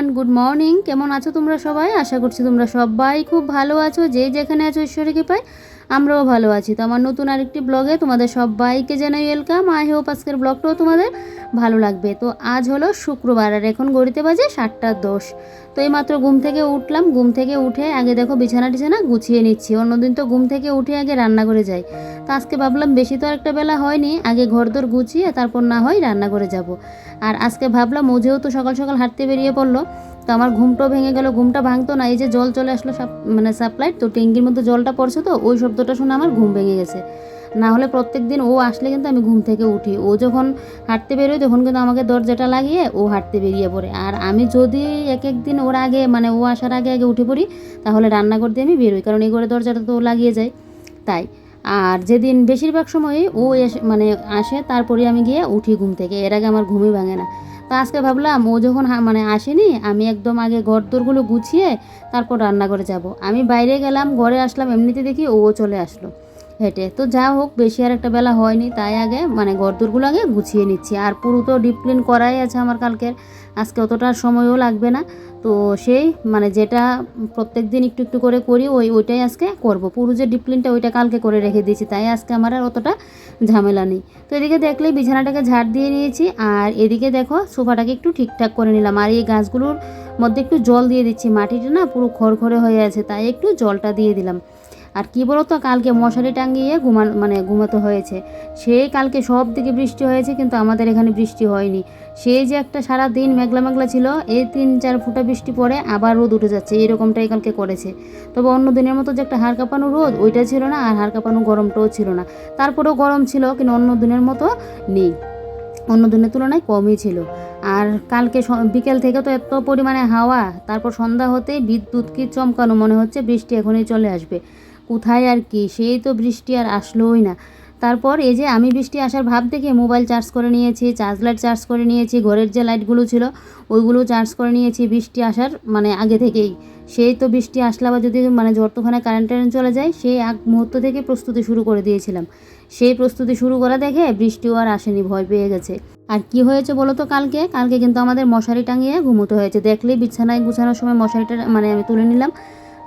Everyone, good morning. কেমন আছো তোমরা সবাই? আশা করছি তোমরা সবাই খুব ভালো আছো। যে যেখানে আছো ঈশ্বরী কৃপায়, আমরাও ভালো আছি। তো আমার নতুন আরেকটি ব্লগে তোমাদের সবাইকে জানাই ওয়েলকাম আই হোপ আজকের ব্লগটাও তোমাদের ভালো লাগবে। তো আজ হলো শুক্রবার, আর এখন গড়িতে বাজে সাতটা দশ। তো এইমাত্র ঘুম থেকে উঠলাম, ঘুম থেকে উঠে আগে দেখো বিছানা টিছানা গুছিয়ে নিচ্ছি। অন্যদিন তো ঘুম থেকে উঠে আগে রান্না করে যাই। তো আজকে ভাবলাম বেশি তো একটা বেলা হয়নি, আগে ঘর ঘরদোর গুছিয়ে তারপর না হয় রান্না করে যাব। আর আজকে ভাবলাম ও যেহেতু সকাল সকাল হাঁটতে বেরিয়ে পড়ল, তো আমার ঘুমটাও ভেঙে গেল, ঘুমটা ভাঙতো না, এই যে জল চলে আসলো সাপ- মানে সাপ্লাইট তো ট্যাঙ্কির মধ্যে জলটা পড়ছে তো, ওই শব্দটা শুনে আমার ঘুম ভেঙে গেছে। না হলে প্রত্যেক দিন ও আসলে কিন্তু আমি ঘুম থেকে উঠি। ও যখন হাঁটতে বেরোয়, তখন কিন্তু আমাকে দরজাটা লাগিয়ে ও হাঁটতে বেরিয়ে পড়ে। আর আমি যদি এক এক দিন ওর আগে মানে ও আসার আগে আগে উঠে পড়ি, তাহলে রান্না করতে আমি বেরোই, কারণ এই ঘরে দরজাটা তো ও লাগিয়ে যায়। তাই। আর যেদিন বেশিরভাগ সময়ই ও এসে মানে আসে, তারপরে আমি গিয়ে উঠি ঘুম থেকে। এর আগে আমার ঘুমই ভাঙে না। তো আজকে ভাবলাম, ও যখন মানে আসেনি, আমি একদম আগে ঘর দোরগুলো গুছিয়ে তারপর রান্না করে যাব। আমি বাইরে গেলাম, ঘরে আসলাম, এমনিতে দেখি ও চলে আসলো। হেঁটে। তো যা হোক, বেশি আর একটা বেলা হয়নি, তাই আগে মানে ঘরদোরগুলো আগে গুছিয়ে নিচ্ছি। আর পুরো তো ডিপ ক্লিন করাই আছে আমার কালকের। আজকে অতটা সময়ও লাগবে না। তো সেই মানে যেটা প্রত্যেক দিন একটু একটু করে করি, ওই, ওইটাই আজকে করব। পুরো যে ডিপ ক্লিনটা ওইটা কালকে করে রেখে দিয়েছি, তাই আজকে আমার আর অতটা ঝামেলা নেই। তো এদিকে দেখলে বিছানাটাকে ঝাড় দিয়ে নিয়েছি, আর এদিকে দেখো, সোফাটাকে একটু ঠিকঠাক করে নিলাম। আর এই গাছগুলোর মধ্যে একটু জল দিয়ে দিচ্ছি। মাটিটা না পুরো খড়খড়ে হয়ে আছে, তাই একটু জলটা দিয়ে দিলাম। আর কি বলতো, কালকে মশারি টাঙিয়ে ঘুমান মানে ঘুমাতে হয়েছে। সেই কালকে সব দিকে বৃষ্টি হয়েছে, কিন্তু আমাদের এখানে বৃষ্টি হয়নি। সেই যে একটা সারা দিন মেঘলা মেঘলা ছিল, এই তিন চার ফুটা বৃষ্টি পড়ে আবার রোদ উঠে যাচ্ছে এরকমটাই কালকে করেছে। তবে অন্য দিনের মতো যে একটা হাড় কাঁপানো রোদ, ওইটা ছিল না, আর হাড় কাঁপানো গরমটাও ছিল না। তারপরেও গরম ছিল, কিন্তু অন্য দিনের মতো নেই। অন্য দিনের তুলনায় কমই ছিল। আর কালকে বিকেল থেকে তো এত পরিমাণে হাওয়া, তারপর সন্ধ্যা হতেই বিদ্যুৎ কি চমকানো মনে হচ্ছে, বৃষ্টি এখনই চলে আসবে। কোথায় আর কি? সেই তো বৃষ্টি আর আসলোই না। তারপর এই যে আমি বৃষ্টি আসার ভাব দেখে মোবাইল চার্জ করে নিয়েছি চার্জ লাইট চার্জ করে নিয়েছি, ঘরের যে লাইটগুলো ছিল, ওইগুলো চার্জ করে নিয়েছি বৃষ্টি আসার মানে আগে থেকেই। সেই তো বৃষ্টি আসলে আবার যদি মানে ঝড় কারেন্ট টারেন্ট চলে যায়, সেই আগ মুহূর্ত থেকে প্রস্তুতি শুরু করে দিয়েছিলাম। সেই প্রস্তুতি শুরু করা দেখে বৃষ্টিও আর আসেনি, ভয় পেয়ে গেছে। আর কি হয়েছে বলো তো কালকে? কালকে কিন্তু আমাদের মশারি টাঙিয়ে ঘুমোতে হয়েছে। দেখলেই বিছানায় গুছানোর সময় মশারিটা মানে আমি তুলে নিলাম।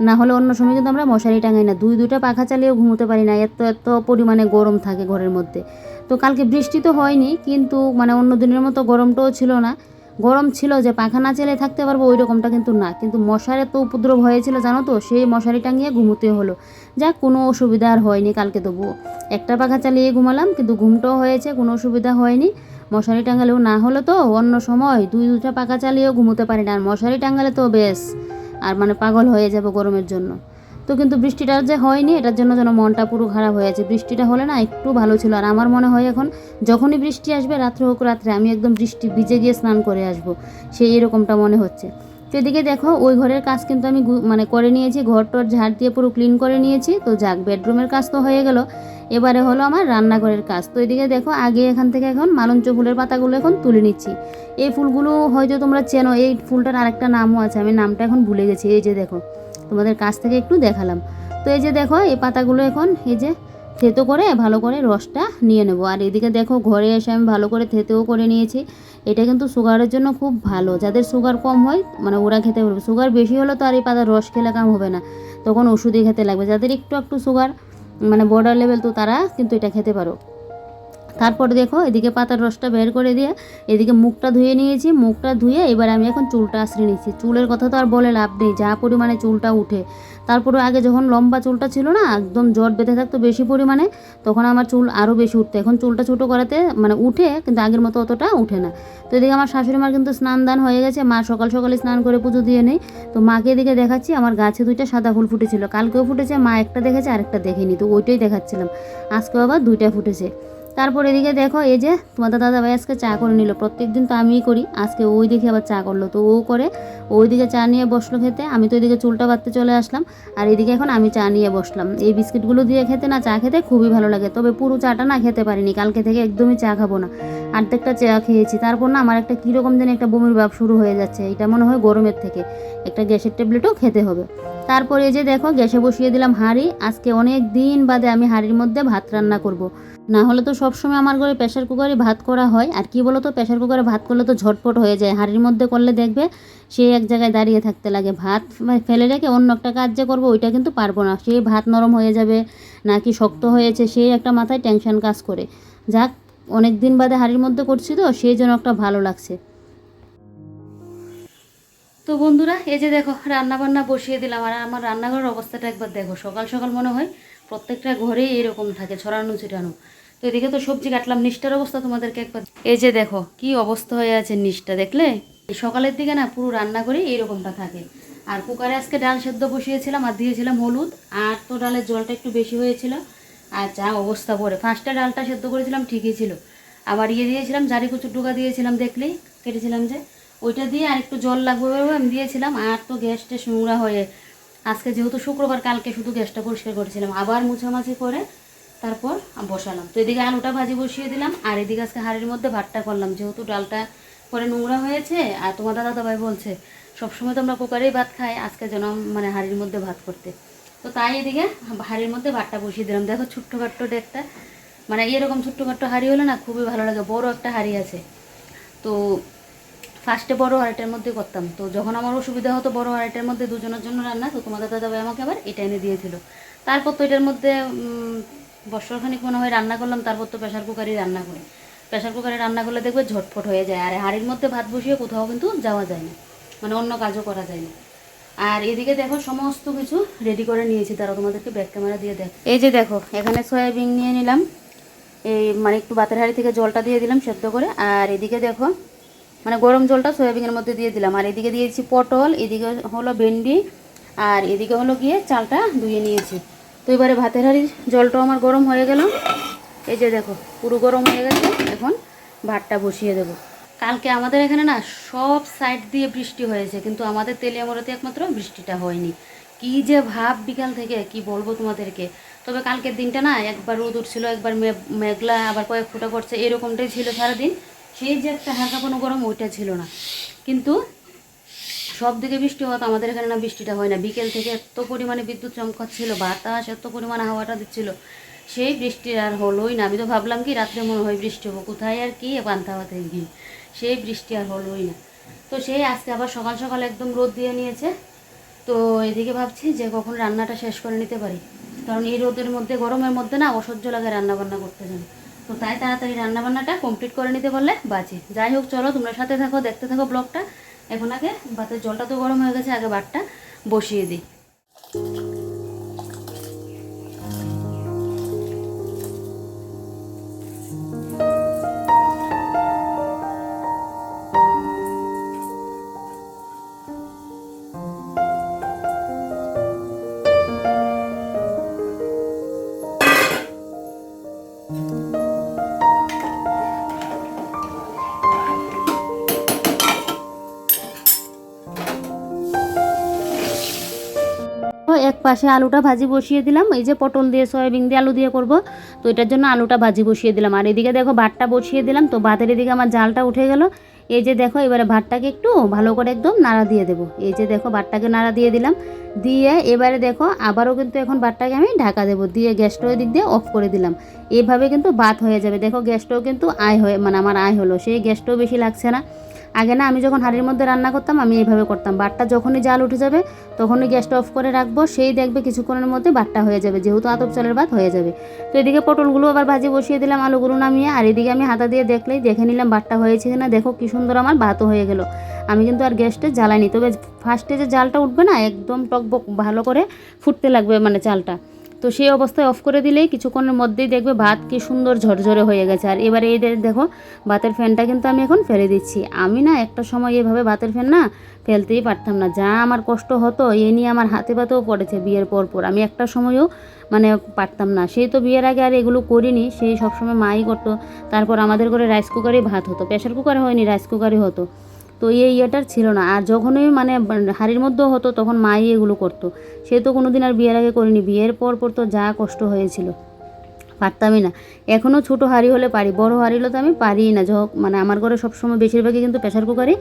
না হলে অন্য সময় কিন্তু আমরা মশারি টাঙাই না, দুই দুইটা পাখা চালিয়েও ঘুমোতে পারি না, এত এত পরিমাণে গরম থাকে ঘরের মধ্যে। তো কালকে বৃষ্টি তো হয়নি, কিন্তু মানে অন্য দিনের মতো গরমটাও ছিল না। গরম ছিল যে পাখা না চালিয়ে থাকতে পারব ওই রকমটা কিন্তু না। কিন্তু মশার তো উপদ্রব হয়েছিল, জানো তো, সেই মশারি টাঙিয়ে ঘুমোতে হলো। যাক, কোনো অসুবিধা আর হয়নি কালকে তবুও। একটা পাখা চালিয়ে ঘুমালাম, কিন্তু ঘুমটাও হয়েছে, কোনো অসুবিধা হয়নি। মশারি টাঙালেও না হলে তো, অন্য সময় দুই দুটা পাখা চালিয়েও ঘুমোতে পারি না। আর মশারি টাঙালে তো বেশ। আর মানে পাগল হয়ে যাবে গরমের জন্য। তো কিন্তু বৃষ্টিটা যে হয়নি, এটার জন্য যেন মনটা পুরো খারাপ হয়ে আছে। বৃষ্টিটা হলে না একটু ভালো ছিল। আর আমার মনে হয় এখন যখনই বৃষ্টি আসবে, রাত্রে হোক রাত্রে, আমি একদম বৃষ্টি ভিজে গিয়ে স্নান করে আসব। সেই এরকমটা মনে হচ্ছে। তো এদিকে দেখো, ওই ঘরের কাজ কিন্তু আমি মানে করে নিয়েছি। ঘর টর ঝাড় দিয়ে পুরো ক্লিন করে নিয়েছি। তো যাক বেডরুমের কাজ তো হয়ে গেল। এবারে হলো আমার রান্নাঘরের কাজ। তো এদিকে দেখো, আগে এখান থেকে এখন মালঞ্চ ফুলের পাতাগুলো এখন তুলে নিচ্ছি। এই ফুলগুলো হয়তো তোমরা চেনো, এই ফুলটার আরেকটা নামও আছে, আমি নামটা এখন ভুলে গেছি। এই যে দেখো, তোমাদের কাছ থেকে একটু দেখালাম। তো এই যে দেখো, এই পাতাগুলো এখন এই যে থেতো করে, ভালো করে রসটা নিয়ে নেব। আর এদিকে দেখো, ঘরে এসে আমি ভালো করে থেতেও করে নিয়েছি। এটা কিন্তু সুগারের জন্য খুব ভালো। যাদের সুগার কম হয় মানে ওরা খেতে পারবে। সুগার বেশি হলে তো আর এই পাতার রস খেলে কাম হবে না। তখন ওষুধই খেতে লাগবে। যাদের একটু একটু সুগার মানে বর্ডার লেভেল তো তারা কিন্তু এটা খেতে পারো। তারপর দেখো এদিকে পাতার রসটা বের করে দিয়ে এদিকে মুখটা ধুয়ে নিয়েছি, মুখটা ধুয়ে এবার আমি এখন চুলটা আশ্রয় নিচ্ছি। চুলের কথা তো আর বলে লাভ নেই, যা পরিমাণে চুলটা উঠে। তারপরে আগে যখন লম্বা চুলটা ছিল না, একদম জট বেঁধে থাকতো বেশি পরিমাণে, তখন আমার চুল আরও বেশি উঠতো। এখন চুলটা ছোটো করাতে মানে উঠে, কিন্তু আগের মতো অতটা উঠে না। তো এদিকে আমার শাশুড়ি মার কিন্তু স্নান দান হয়ে গেছে, মা সকাল সকালে স্নান করে পুজো দিয়ে নেই। তো মাকে এদিকে দেখাচ্ছি, আমার গাছে দুইটা সাদা ফুল ফুটেছিল। কালকেও ফুটেছে, মা একটা দেখেছে, আরেকটা দেখেনি। তো ওইটাই দেখাচ্ছিলাম। আজকেও আবার দুইটা ফুটেছে। তারপর এদিকে দেখো, এই যে তোমাদের দাদা ভাই আজকে চা করে নিল। প্রত্যেক দিন তো আমিই করি, আজকে ওই দেখে আবার চা করল। তো ও করে ওই দিকে চা নিয়ে বসল খেতে, আমি তো এদিকে চুলটা বাঁধতে চলে আসলাম। আর এদিকে এখন আমি চা নিয়ে বসলাম। এই বিস্কিটগুলো দিয়ে খেতে না, চা খেতে খুবই ভালো লাগে। তবে পুরো চাটা না খেতে পারিনি, কালকে থেকে একদমই চা খাব না। আর্ধেকটা চা খেয়েছি। তারপর না আমার একটা কীরকম যেন একটা বমির ভাব শুরু হয়ে যাচ্ছে। এটা মনে হয় গরমের থেকে। একটা গ্যাসের ট্যাবলেটও খেতে হবে। তারপরে এই যে দেখো, গ্যাসে বসিয়ে দিলাম হাঁড়ি। আজকে অনেক দিন বাদে আমি হাঁড়ির মধ্যে ভাত রান্না করব। না হলে তো সবসময় আমার ঘরে প্রেশার কুকারে ভাত করা হয়। আর কি বলো তো প্রেশার কুকারে ভাত করলে তো ঝটপট হয়ে যায়। হাঁড়ির মধ্যে করলে দেখবে সে এক জায়গায় দাঁড়িয়ে থাকতে লাগে। ভাত ফেলে রেখে অন্য একটা কাজ যে করব, ওইটা কিন্তু পারব না। সেই ভাত নরম হয়ে যাবে, নাকি শক্ত হয়েছে সেই একটা মাথায় টেনশন কাজ করে। যাক অনেক দিন বাদে হাঁড়ির মধ্যে করছি তো সেই জন্য একটা ভালো লাগছে। তো বন্ধুরা, এই যে দেখো রান্না বান্না বসিয়ে দিলাম। আর আমার রান্নাঘরের অবস্থাটা একবার দেখো। সকাল সকাল মনে হয় প্রত্যেকটা ঘরেই এরকম থাকে, ছড়ানো ছিটানো। তো এদিকে তো সবজি কাটলাম নিষ্ঠার অবস্থা তোমাদেরকে একবার এই যে দেখো, কি অবস্থা হয়ে আছে নিষ্ঠা দেখলে? সকালের দিকে না পুরো রান্না করে এইরকমটা থাকে। আর কুকারে আজকে ডাল সেদ্ধ বসিয়েছিলাম আর দিয়েছিলাম হলুদ, আর তো ডালের জলটা একটু বেশি হয়েছিল। আর যা অবস্থা করে ফার্স্টে ডালটা সেদ্ধ করেছিলাম, ঠিকই ছিল। আবার ইয়ে দিয়েছিলাম, জারি কুচুর ডুকা দিয়েছিলাম দেখলেই কেটেছিলাম যে। ওইটা দিয়ে আর একটু জল লাগবে আমি দিয়েছিলাম, আর তো গ্যাসটা নোংরা হয়ে আজকে যেহেতু শুক্রবার, কালকে শুধু গ্যাসটা পরিষ্কার করেছিলাম। আবার মুছামাছি করে তারপর বসালাম। তো এদিকে আলুটা ভাজি বসিয়ে দিলাম, আর এদিকে আজকে হাঁড়ির মধ্যে ভাতটা করলাম। যেহেতু ডালটা পরে নোংরা হয়েছে, আর তোমার দাদা দাবাই বলছে, সবসময় তো আমরা কুকারেই ভাত খাই, আজকে যেন মানে হাঁড়ির মধ্যে ভাত করতে। তো তাই এদিকে হাঁড়ির মধ্যে ভাতটা বসিয়ে দিলাম। দেখো ছোট্টখাট্ট একটা মানে এরকম ছোট্টখাট্ট হাঁড়ি হলে না খুবই ভালো লাগে, বড় একটা হাঁড়ি আছে। তো ফার্স্টে বড় হাঁড়িটার মধ্যে করতাম। তো যখন আমার অসুবিধা হতো বড় হাঁড়িটার মধ্যে দুজনের জন্য রান্না, তো তোমার দাদা ভাই আমাকে আবার এটা এনে দিয়েছিল। তারপর তো এটার মধ্যে বছরখানিক মনে হয় রান্না করলাম, তারপর তো প্রেশার কুকারই রান্না করি। প্রেশার কুকারে রান্না করলে দেখবে ঝটফট হয়ে যায়। আর হাঁড়ির মধ্যে ভাত বসিয়ে কোথাও কিন্তু যাওয়া যায় না। মানে অন্য কাজও করা যায় না। আর এদিকে দেখো সমস্ত কিছু রেডি করে নিয়েছি। তারা তোমাদেরকে ব্যাক ক্যামেরা দিয়ে দেখ এই যে দেখো, এখানে সয়াবিন নিয়ে নিলাম। এই মানে একটু বাতের হাঁড়ি থেকে জলটা দিয়ে দিলাম সেদ্ধ করে। আর এদিকে দেখো মানে গরম জলটা সয়াবিনের মধ্যে দিয়ে দিলাম। আর এদিকে দিয়েছি পটল, এদিকে হলো ভেন্ডি, আর এদিকে হলো গিয়ে চালটা ধুয়ে নিয়েছি। তো এবারে ভাতের হাঁড়ির জলটাও আমার গরম হয়ে গেল। এই যে দেখো, পুরো গরম হয়ে গেছে। এখন ভাতটা বসিয়ে দেবো। কালকে আমাদের এখানে না সব সাইড দিয়ে বৃষ্টি হয়েছে, কিন্তু আমাদের তেলিয়ামরাতে একমাত্র বৃষ্টিটা হয়নি। কি যে ভাব বিকাল থেকে, কি বলব তোমাদেরকে? তবে কালকের দিনটা না একবার রোদ উঠছিল, একবার মেঘলা, আবার কয়েক ফুটা করছে এরকমটাই ছিল সারাদিন। সেই যে একটা হালকা কোনো গরম ওইটা ছিল না। কিন্তু সব দিকে বৃষ্টি হতো আমাদের এখানে না বৃষ্টিটা হয় না। বিকেল থেকে এত পরিমাণে বিদ্যুৎ চমকাচ্ছিল, বাতাস এত পরিমাণে হাওয়াটা দিচ্ছিল। সেই বৃষ্টি আর হলোই না। আমি তো ভাবলাম কি রাত্রে মনে হয় বৃষ্টি হব। কোথায় আর কি পান্তা ভাতে গিয়ে সেই বৃষ্টি আর হলোই না। তো সেই আজকে আবার সকাল সকাল একদম রোদ দিয়ে নিয়েছে। তো এদিকে ভাবছি যে কখন রান্নাটা শেষ করে নিতে পারি। কারণ এই রোদের মধ্যে, গরমের মধ্যে না অসহ্য লাগে রান্নাবান্না করতে যেন। তো তাই তাড়াতাড়ি রান্নাবান্নাটা কমপ্লিট করে নিতে পারলে বাঁচে। যাই হোক, চলো তোমরা সাথে থাকো, দেখতে থাকো ব্লগটা। এখন আগে ভাতের জলটা তো গরম হয়ে গেছে আগে ভাতটা বসিয়ে দিই। পাশে আলুটা ভাজি বসিয়ে দিলাম। এই যে পটল দিয়ে, সয়াবিন দিয়ে আলু দিয়ে করব। তো এটার জন্য আলুটা ভাজি বসিয়ে দিলাম। আর এদিকে দেখো ভাতটা বসিয়ে দিলাম। তো ভাতের এদিকে আমার জালটা উঠে গেল। এই যে দেখো, এবারে ভাতটাকে একটু ভালো করে একদম নাড়া দিয়ে দেবো। এই যে দেখো ভাতটাকে নাড়া দিয়ে দিলাম। দিয়ে এবারে দেখো, আবারও কিন্তু এখন ভাতটাকে আমি ঢাকা দেবো। দিয়ে গ্যাসটা ওই দিক দিয়ে অফ করে দিলাম। এইভাবে কিন্তু ভাত হয়ে যাবে। দেখো গ্যাসটাও কিন্তু আয় হয়ে মানে আমার আয় হলো। সেই গ্যাসটাও বেশি লাগছে না। আগে না আমি যখন হাঁড়ির মধ্যে রান্না করতাম, আমি এইভাবে করতাম। বাটটা যখনই জাল উঠে যাবে, তখনই গ্যাসটা অফ করে রাখব। সেই দেখবে কিছুক্ষণের মধ্যে বাটটা হয়ে যাবে, যেহেতু আতপ চালের ভাত হয়ে যাবে। তো এদিকে পটলগুলো আবার ভাজি বসিয়ে দিলাম, আলুগুলো নামিয়ে। আর এদিকে আমি হাতা দিয়ে দেখলেই দেখে নিলাম বাটটা হয়েছে কিনা। দেখো কি সুন্দর আমার ভাতও হয়ে গেল। আমি কিন্তু আর গ্যাসটা জ্বালাইনি। তবে ফার্স্টে যে জালটা উঠবে না, একদম টকবক ভালো করে ফুটতে লাগবে মানে চালটা। তো সেই অবস্থায় অফ করে দিলেই কিছুক্ষণের মধ্যেই দেখবে ভাত কি সুন্দর ঝরঝরে হয়ে গেছে। আর এবারে এই দেখো, ভাতের ফ্যানটা কিন্তু আমি এখন ফেলে দিচ্ছি। আমি না একটা সময় এভাবে ভাতের ফ্যান না ফেলতেই পারতাম না। যা আমার কষ্ট হতো, এ নিয়ে আমার হাতে পাতেও পড়েছে বিয়ের পর পর। আমি একটা সময়ও মানে পারতাম না। সেই তো বিয়ের আগে আর এগুলো করিনি, সেই সবসময় মাই করতো। তারপর আমাদের ঘরে রাইস কুকারে ভাত হতো। প্রেশার কুকারে হয়নি রাইস কুকারে হতো। তো এই ইয়েটার ছিল না। আর যখনই মানে হাড়ির মধ্যেও হতো তখন মাই এগুলো করতো। সে তো কোনো দিন আর বিয়ের আগে করিনি। বিয়ের পর পর তো যা কষ্ট হয়েছিল, পারতামই না। এখনও ছোটো হাঁড়ি হলে পারি, বড় হাঁড়ি হলে তো আমি পারিই না। যখন মানে আমার ঘরে সবসময় বেশিরভাগই কিন্তু প্রেশার কুকারে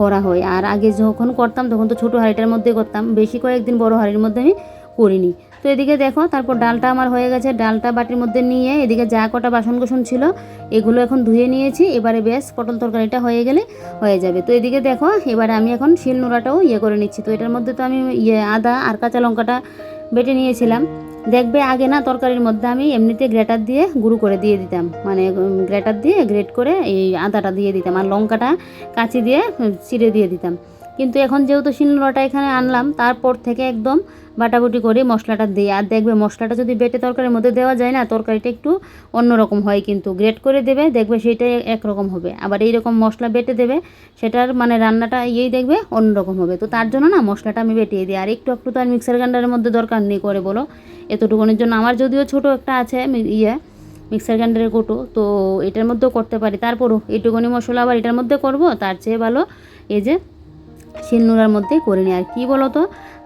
করা হয়। আর আগে যখন করতাম তখন তো ছোটো হাঁড়িটার মধ্যে করতাম। বেশি কয়েকদিন বড় হাঁড়ির মধ্যে আমি করিনি। তো এদিকে দেখো, তারপর ডালটা আমার হয়ে গেছে। ডালটা বাটির মধ্যে নিয়ে এদিকে যা কটা বাসন কোসন ছিল, এগুলো এখন ধুয়ে নিয়েছি। এবারে বেশ পটল তরকারিটা হয়ে গেলে হয়ে যাবে। তো এদিকে দেখো, এবারে আমি এখন শিল নোড়াটাও ইয়ে করে নিচ্ছি। তো এটার মধ্যে তো আমি ইয়ে আদা আর কাঁচা লঙ্কাটা বেটে নিয়েছিলাম। দেখবে আগে না তরকারির মধ্যে আমি এমনিতে গ্রেটার দিয়ে গুঁড়ো করে দিয়ে দিতাম। মানে গ্রেটার দিয়ে গ্রেট করে এই আদাটা দিয়ে দিতাম আর লঙ্কাটা কাঁচি দিয়ে চিড়ে দিয়ে দিতাম। কিন্তু এখন যেহেতু শিলনোড়াটা এখানে আনলাম, তারপর থেকে একদম বাটাবুটি করে মশলাটা দিই আর দেখবে মশলাটা যদি বেটে তরকারির মধ্যে দেওয়া যায় না, তরকারিটা একটু অন্যরকম হয় কিন্তু। গ্রেট করে দেবে, দেখবে সেটাই একরকম হবে। আবার এইরকম মশলা বেটে দেবে, সেটার মানে রান্নাটা ইয়েই দেখবে অন্যরকম হবে। তো তার জন্য না মশলাটা আমি বেটিয়ে দিই। আর একটু একটু তো আর মিক্সার গ্রাইন্ডারের মধ্যে দরকার নেই করে বলো। এতটুকুনের জন্য আমার যদিও ছোট একটা আছে ইয়ে মিক্সার গ্রাইন্ডারের কোটো, তো এটার মধ্যেও করতে পারি। তারপরও এইটুকুনি মশলা আবার এটার মধ্যে করব, তার চেয়ে ভালো এই যে শিলনোড়ার মধ্যে করে নিই। আর কি বলতো?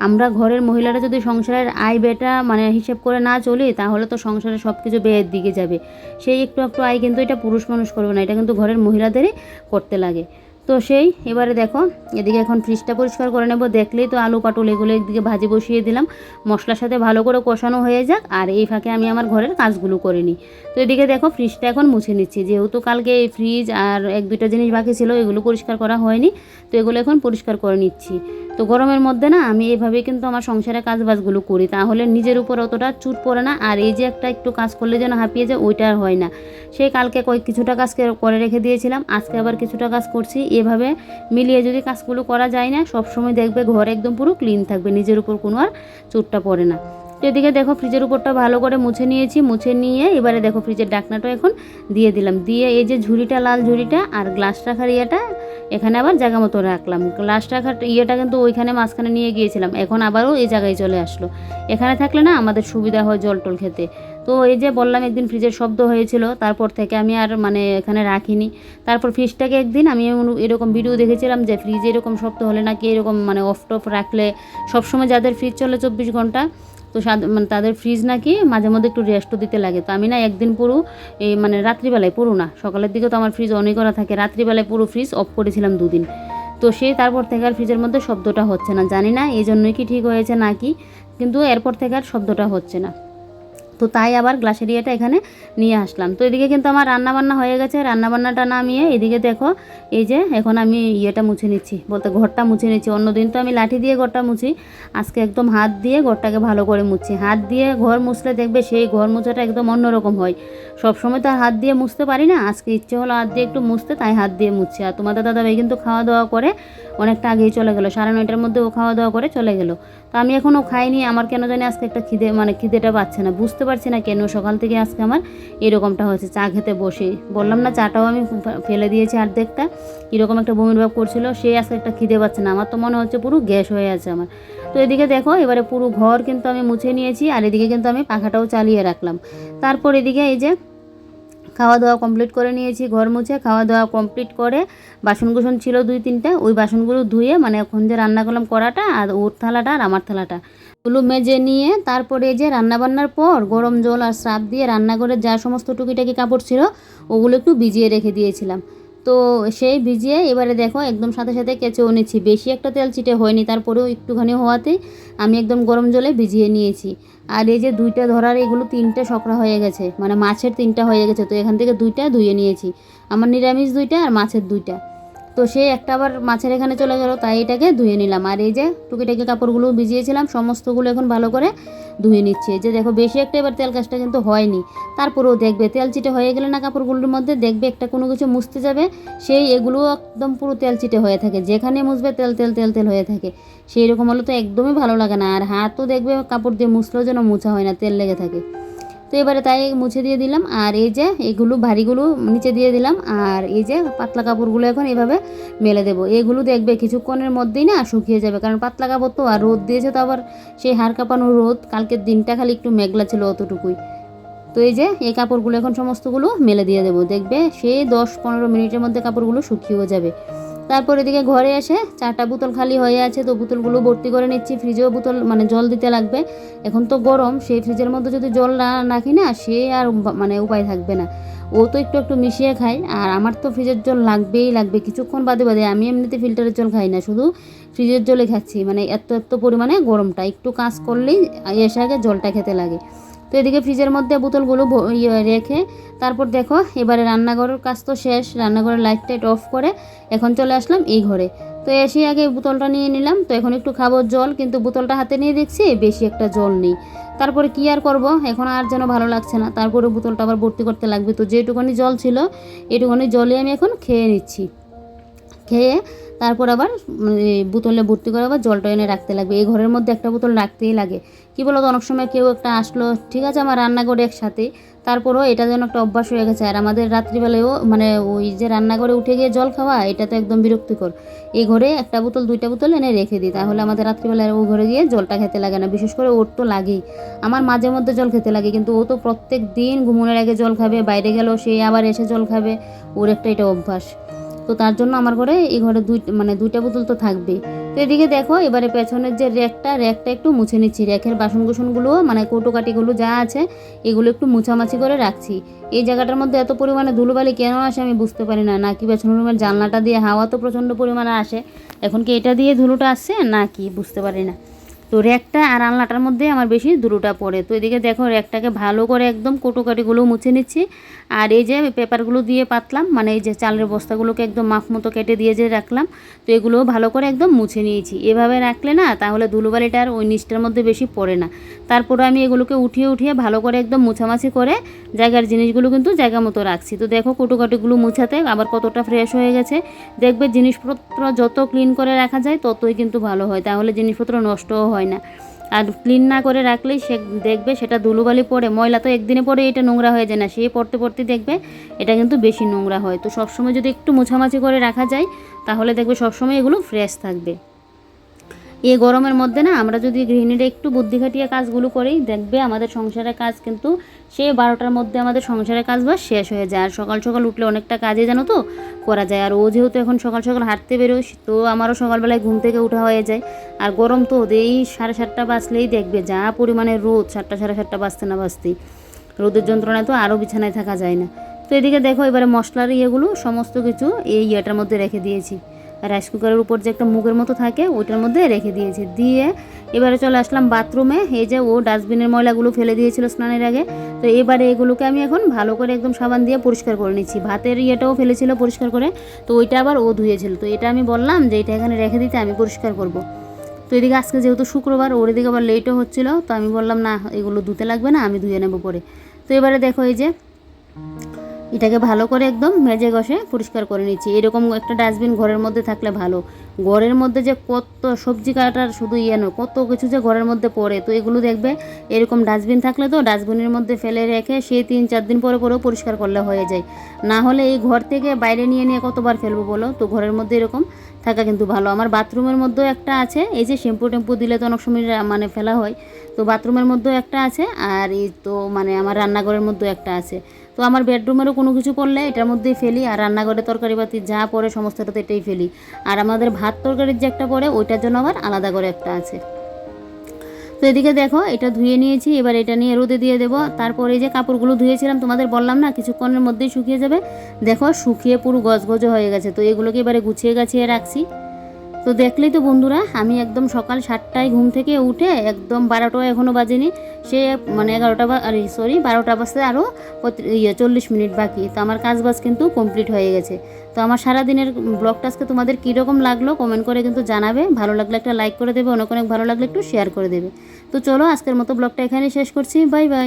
আমরা ঘরের মহিলারা যদি সংসারের আয় বেটা মানে হিসেব করে না চলি, তাহলে তো সংসারে সব কিছু ব্যয়ের দিকে যাবে। সেই একটু একটু আয় কিন্তু এটা পুরুষ মানুষ করবে না, এটা কিন্তু ঘরের মহিলাদেরই করতে লাগে। তো সেই, এবারে দেখো, এদিকে এখন ফ্রিজটা পরিষ্কার করে নেব। দেখলেই তো আলু পাটুল এগুলো এদিকে ভাজি বসিয়ে দিলাম। মশলার সাথে ভালো করে কষানো হয়ে যাক, আর এই ফাঁকে আমি আমার ঘরের কাজগুলো করে নিই। তো এদিকে দেখো ফ্রিজটা এখন মুছে নিচ্ছি। যেহেতু কালকে এই ফ্রিজ আর এক দুইটা জিনিস বাকি ছিল, এগুলো পরিষ্কার করা হয়নি, তো এগুলো এখন পরিষ্কার করে নিচ্ছি। তো গরমের মধ্যে না, আমি এইভাবে কিন্তু আমার সংসারে কাজ বাজগুলো করি। তাহলে নিজের উপর অতটা চুট পড়ে না, আর এই যে একটা একটু কাজ করলে যেন হাঁপিয়ে যায়, ওইটা আর হয় না। সেই কালকে কয়েক কিছুটা কাজকে করে রেখে দিয়েছিলাম, আজকে আবার কিছুটা কাজ করছি। এভাবে মিলিয়ে যদি কাজগুলো করা যায় না, সবসময় দেখবে ঘর একদম পুরো ক্লিন থাকবে, নিজের উপর কোনো আর চুটটা পড়ে না। তো এদিকে দেখো ফ্রিজের উপরটা ভালো করে মুছে নিয়েছি, মুছে নিয়ে এবারে দেখো ফ্রিজের ডাকনাটা এখন দিয়ে দিলাম। দিয়ে এই যে ঝুড়িটা, লাল ঝুড়িটা আর গ্লাস রাখার ইয়েটা এখানে আবার জায়গা মতো রাখলাম। গ্লাস রাখার ইয়েটা কিন্তু ওইখানে মাঝখানে নিয়ে গিয়েছিলাম। এখন আবারও এই জায়গায় চলে আসলো। এখানে থাকলে না আমাদের সুবিধা হয় জল টল খেতে। তো এই যে বললাম একদিন ফ্রিজের শব্দ হয়েছিল, তারপর থেকে আমি আর মানে এখানে রাখিনি। তারপর ফ্রিজটাকে একদিন আমি এরকম ভিডিও দেখেছিলাম যে ফ্রিজে এরকম শব্দ হলে নাকি এরকম মানে অফ টফ রাখলে সবসময় যাদের ফ্রিজ চলে চব্বিশ ঘণ্টা মানে তাদের ফ্রিজ নাকি মাঝে মধ্যে একটু রেস্টও দিতে লাগে। তো আমি না একদিন পুরো এই মানে রাত্রিবেলায়, পুরো না, সকালের দিকে তো আমার ফ্রিজ অনেক করা থাকে, রাত্রিবেলায় পুরো ফ্রিজ অফ করেছিলাম দুদিন। তো সেই তারপর থেকে আর ফ্রিজের মধ্যে শব্দটা হচ্ছে না, জানি না এই জন্যই কি ঠিক হয়েছে নাকি কিন্তু এরপর থেকে আর শব্দটা হচ্ছে না। তো তাই আবার গ্লাসের ইয়েটা এখানে নিয়ে আসলাম। তো এদিকে কিন্তু আমার রান্নাবান্না হয়ে গেছে। রান্নাবান্নাটা নামিয়ে এদিকে দেখো, এই যে এখন আমি ইয়েটা মুছে নিচ্ছি। বলতে ঘরটা মুছে নিচ্ছি। অন্যদিন তো আমি লাঠি দিয়ে ঘরটা মুছি। আজকে একদম হাত দিয়ে ঘরটাকে ভালো করে মুছছি হাত দিয়ে ঘর মুছলে দেখবে সেই ঘর মোছাটা একদম অন্যরকম হয়। সব সময় তো আর হাত দিয়ে মুছতে পারি না। আজকে ইচ্ছে হলো হাত দিয়ে একটু মুছতে, তাই হাত দিয়ে মুছছি আর তোমাদের দাদা ভাই কিন্তু খাওয়া দাওয়া করে অনেকটা আগেই চলে গেলো। সাড়ে নয়টার মধ্যে ও খাওয়া দাওয়া করে চলে গেলো। তো আমি এখনও খাইনি, আমার কেন জানি আজকে একটা খিদে মানে খিদেটা পাচ্ছে না। বুঝতে পারছি না কেন সকাল থেকে আজকে আমার এরকমটা হয়েছে। চা খেতে বসে, বললাম না চাটাও আমি ফেলে দিয়েছি অর্ধেকটা। কীরকম একটা বমির ভাব করছিল সেই আজকে একটা খিদে পাচ্ছে না। আমার তো মনে হচ্ছে পুরো গ্যাস হয়ে আছে আমার। তো এদিকে দেখো, এবারে পুরো ঘর কিন্তু আমি মুছে নিয়েছি, আর এদিকে কিন্তু আমি পাখাটাও চালিয়ে রাখলাম। তারপর এদিকে এই যে খাওয়া দাওয়া কমপ্লিট করে নিয়েছি, ঘর মুছে খাওয়া দাওয়া কমপ্লিট করে বাসন কুসন ছিল দুই, তিনটা, ওই বাসনগুলো ধুয়ে মানে এখন যে রান্না করলাম কড়াটা আর ওর থালাটা আর আমার থালাটা। ওগুলো মেজে নিয়ে তারপরে যে রান্নাবান্নার পর গরম জল আর সাপ দিয়ে রান্নাঘরের যা সমস্ত টুকিটাকি কাপড় ছিল, ওগুলো একটু ভিজিয়ে রেখে দিয়েছিলাম। তো সেই ভিজিয়ে এবারে দেখো একদম সাথে সাথে কেচেও নিচ্ছি। বেশি একটা তেল চিটে হয়নি, তারপরেও একটুখানি হওয়াতে আমি একদম গরম জলে ভিজিয়ে নিয়েছি। আর এই যে দুইটা ধরার, এগুলো তিনটে শকরা হয়ে গেছে মানে মাছের তিনটা হয়ে গেছে, তো এখান থেকে দুইটা ধুয়ে নিয়েছি। আমার নিরামিষ দুইটা আর মাছের দুইটা। তো সে একটা আবার মাছের এখানে চলে গেল, তাই এটাকে ধুয়ে নিলাম। আর এই যে টুকিটাকি কাপড়গুলো ভিজিয়েছিলাম, সমস্তগুলো এখন ভালো করে ধুয়ে নিচ্ছে। যে দেখো, বেশি একটা এবার তেল কাজটা কিন্তু হয়নি। তারপরেও দেখবে, তেল চিটে হয়ে গেলে না কাপড়গুলোর মধ্যে দেখবে একটা কোনো কিছু মুছতে যাবে, সেই এগুলো একদম পুরো তেল চিটে হয়ে থাকে। যেখানে মুছবে তেল তেল তেল তেল হয়ে থাকে। সেই রকম হলে তো একদমই ভালো লাগে না। আর হাতও দেখবে কাপড় দিয়ে মুছলেও যেন মোছা হয় না, তেল লেগে থাকে। তো এবারে তাই মুছে দিয়ে দিলাম। আর এই যে এগুলো ভারীগুলো নিচে দিয়ে দিলাম। আর এই যে পাতলা কাপড়গুলো এখন এভাবে মেলে দেবো। এগুলো দেখবে কিছুক্ষণের মধ্যেই না শুকিয়ে যাবে। কারণ পাতলা কাপড় তো, আর রোদ দিয়েছে তো আবার সেই হাড় কাঁপানো রোদ। কালকের দিনটা খালি একটু মেঘলা ছিল অতটুকুই। তো এই যে এই কাপড়গুলো এখন সমস্তগুলো মেলে দিয়ে দেবো। দেখবে সেই দশ পনেরো মিনিটের মধ্যে কাপড়গুলো শুকিয়েও যাবে। তারপর এদিকে ঘরে এসে চারটা বোতল খালি হয়ে আছে, তো বোতলগুলো ভর্তি করে নিচ্ছি। ফ্রিজেও বোতল মানে জল দিতে লাগবে। এখন তো গরম, সেই ফ্রিজের মধ্যে যদি জল না রাখি না সে আর মানে উপায় থাকবে না। ও তো একটু একটু মিশিয়ে খায়, আর আমার তো ফ্রিজের জল লাগবেই লাগবে। কিছুক্ষণ বাদে বাদে আমি এমনিতে ফিল্টারের জল খাই না, শুধু ফ্রিজের জলে খাচ্ছি। মানে এত এত পরিমাণে গরমটা, একটু কাজ করলেই এসে আগে জলটা খেতে লাগে। তো এদিকে ফ্রিজের মধ্যে বোতলগুলো ইয়ে রেখে তারপর দেখো, এবারে রান্নাঘরের কাজ তো শেষ, রান্নাঘরের লাইট টাইট অফ করে এখন চলে আসলাম এই ঘরে। তো এসে আগে বোতলটা নিয়ে নিলাম, তো এখন একটু খাব জল, কিন্তু বোতলটা হাতে নিয়ে দেখছি বেশি একটা জল নেই। তারপরে কি আর করব, এখন আর যেন ভালো লাগছে না, তারপরে বোতলটা আবার ভর্তি করতে লাগবে। তো যেটুকুনি জল ছিল, এটুকুনি জলই আমি এখন খেয়ে নিচ্ছি। খেয়ে তারপর আবার মানে বোতলে ভর্তি করে আবার জলটা এনে রাখতে লাগবে। এই ঘরের মধ্যে একটা বোতল রাখতেই লাগে। কি বলো তো অনেক সময় কেউ একটা আসলো, ঠিক আছে, আমার রান্নাঘরে একসাথে। তারপরেও এটা যেন একটা অভ্যাস হয়ে গেছে। আর আমাদের রাত্রিবেলায়ও মানে ওই যে রান্নাঘরে উঠে গিয়ে জল খাওয়া, এটা তো একদম বিরক্তিকর। এই ঘরে একটা বোতল, দুইটা বোতল এনে রেখে দিই। তাহলে আমাদের রাত্রিবেলায় ও ঘরে গিয়ে জলটা খেতে লাগে না। বিশেষ করে ওর তো লাগেই। আমার মাঝে মধ্যে জল খেতে লাগে, কিন্তু ও তো প্রত্যেক দিন ঘুমোনোর আগে জল খাবে, বাইরে গেলেও সে আবার এসে জল খাবে। ওর একটা এটা অভ্যাস। তো তার জন্য আমার ঘরে এই ঘরে দুই মানে দুইটা বোতল তো থাকবে। তো এদিকে দেখো, এবারে পেছনের যে র্যাকটা র্যাকটা একটু মুছে নিচ্ছি। র্যাকের বাসন কুসনগুলো মানে কৌটোকাটিগুলো যা আছে, এগুলো একটু মুছামাছি করে রাখছি। এই জায়গাটার মধ্যে এত পরিমাণে ধুলোবালি কেন আসে আমি বুঝতে পারি না। নাকি পেছনের রুমের জানলাটা দিয়ে হাওয়া তো প্রচণ্ড পরিমাণে আসে। এখন কি এটা দিয়ে ধুলোটা আসছে না কি বুঝতে পারি না। তো র্যাকটা আর আলনাটার মধ্যে আমার বেশি ধুলোটা পড়ে। তো এদিকে দেখো র্যাকটাকে ভালো করে একদম কোটোকাটিগুলো মুছে নিচ্ছি। আর এই যে পেপারগুলো দিয়ে পাতলাম মানে এই যে চালের বস্তাগুলোকে একদম মাপ মতো কেটে দিয়ে যে রাখলাম, তো এগুলো ভালো করে একদম মুছে নিয়েছি। এভাবে রাখলে না তাহলে ধুলোবালিটা আর ওই নিচটার মধ্যে বেশি পড়ে না। তারপরে আমি এগুলোকে উঠিয়ে উঠিয়ে ভালো করে একদম মুছামাছি করে জায়গার জিনিসগুলো কিন্তু জায়গা মতো রাখছি। তো দেখো কোটোকাটিগুলো মুছাতে আবার কতটা ফ্রেশ হয়ে গেছে। দেখবে জিনিসপত্র যত ক্লিন করে রাখা যায় ততই কিন্তু ভালো হয়। তাহলে জিনিসপত্র নষ্টও হয় না। আর ক্লিন না করে রাখলে সে দেখবে সেটা ধুলোবালি পড়ে। ময়লা তো একদিনে পরে এটা নোংরা হয়ে যায় না। সে পড়তে পড়তে দেখবে এটা কিন্তু বেশি নোংরা হয়। তো সবসময় যদি একটু মোছামাছি করে রাখা যায়, তাহলে দেখবে সবসময় এগুলো ফ্রেশ থাকবে। এই গরমের মধ্যে না, আমরা যদি গৃহিণীরা একটু বুদ্ধি খাটিয়ে কাজগুলো করি, দেখবে আমাদের সংসারের কাজ কিন্তু সে বারোটার মধ্যে আমাদের সংসারের কাজ বা শেষ হয়ে যায়। আর সকাল সকাল উঠলে অনেকটা কাজে জানো তো করা যায়। আর ও যেহেতু এখন সকাল সকাল হাঁটতে বেরোয়, তো আমারও সকালবেলায় ঘুম থেকে ওঠা হয়ে যায়। আর গরম তো এই সাড়ে সাতটা বাজলেই দেখবে যা পরিমাণে রোদ, সাতটা সাড়ে সাতটা বাজতে না বাজতেই। রোদের যন্ত্রণায় তো আরও বিছানায় থাকা যায় না। তো এদিকে দেখো এবারে মশলার ইয়েগুলো, সমস্ত কিছু এই ইয়েটার মধ্যে রেখে দিয়েছি। রাইস কুকারের উপর যে একটা মুখের মতো থাকে, ওইটার মধ্যে রেখে দিয়েছি। দিয়ে এবারে চলে আসলাম বাথরুমে। এই যে ও ডাস্টবিনের ময়লাগুলো ফেলে দিয়েছিল স্নানের আগে। তো এবারে এগুলোকে আমি এখন ভালো করে একদম সাবান দিয়ে পরিষ্কার করে নিচ্ছি। ভাতের ইয়েটাও ফেলেছিল পরিষ্কার করে। তো ওইটা আবার ও ধুয়েছিল। তো এটা আমি বললাম যে এটা এখানে রেখে দিতে আমি পরিষ্কার করব। তো এদিকে আজকে যেহেতু শুক্রবার, ওর এদিকে আবার লেটও হচ্ছিল। তো আমি বললাম, না, এগুলো ধুতে লাগবে না, আমি ধুয়ে নেব পরে। তো এবারে দেখো এই যে এটাকে ভালো করে একদম মেজে ঘষে পরিষ্কার করে নিচ্ছি। এরকম একটা ডাস্টবিন ঘরের মধ্যে থাকলে ভালো। ঘরের মধ্যে যে কত সবজি কাটার শুধু ইয়ে নয়, কত কিছু যে ঘরের মধ্যে পড়ে। তো এগুলো দেখবে, এরকম ডাস্টবিন থাকলে তো ডাস্টবিনের মধ্যে ফেলে রেখে সেই তিন চার দিন পরে পরেও পরিষ্কার করলে হয়ে যায়। না হলে এই ঘর থেকে বাইরে নিয়ে নিয়ে কতবার ফেলব বলো? তো ঘরের মধ্যে এরকম থাকা কিন্তু ভালো। আমার বাথরুমের মধ্যেও একটা আছে, এই যে শ্যাম্পু টেম্পু দিলে তো অনেক সময় মানে ফেলা হয়। তো বাথরুমের মধ্যেও একটা আছে, আর এই তো মানে আমার রান্নাঘরের মধ্যেও একটা আছে। তো আমার বেডরুমেরও কোনো কিছু পড়লে এটার মধ্যেই ফেলি, আর রান্নাঘরে তরকারি পাতি যা পড়ে সমস্তটা তো এটাই ফেলি। আর আমাদের ভাত তরকারির যে একটা পড়ে, ওইটার জন্য আবার আলাদা করে একটা আছে। তো এদিকে দেখো, এটা ধুয়ে নিয়েছি, এবার এটা নিয়ে রোদে দিয়ে দেবো। তারপরে যে কাপড়গুলো ধুয়েছিলাম, তোমাদের বললাম না, কিছুক্ষণের মধ্যেই শুকিয়ে যাবে। দেখো, শুকিয়ে পুরো গজগজ হয়ে গেছে, তো এগুলোকে এবারে গুছিয়ে গাছিয়ে রাখছি। তো দেখলেই তো বন্ধুরা, আমি একদম সকাল সাতটায় ঘুম থেকে উঠে একদম বারোটা এখনও বাজেনি। সে মানে এগারোটা বা সরি বারোটা বাজতে আরও ইয়ে চল্লিশ মিনিট বাকি। তো আমার কাজ বাজ কিন্তু কমপ্লিট হয়ে গেছে। তো আমার সারাদিনের ব্লগটা আজকে তোমাদের কীরকম লাগল কমেন্ট করে কিন্তু জানাবে। ভালো লাগলে একটা লাইক করে দেবে, অনেক অনেক ভালো লাগলে একটু শেয়ার করে দেবে। তো চলো আজকের মতো ব্লগটা এখানেই শেষ করছি। Bye bye.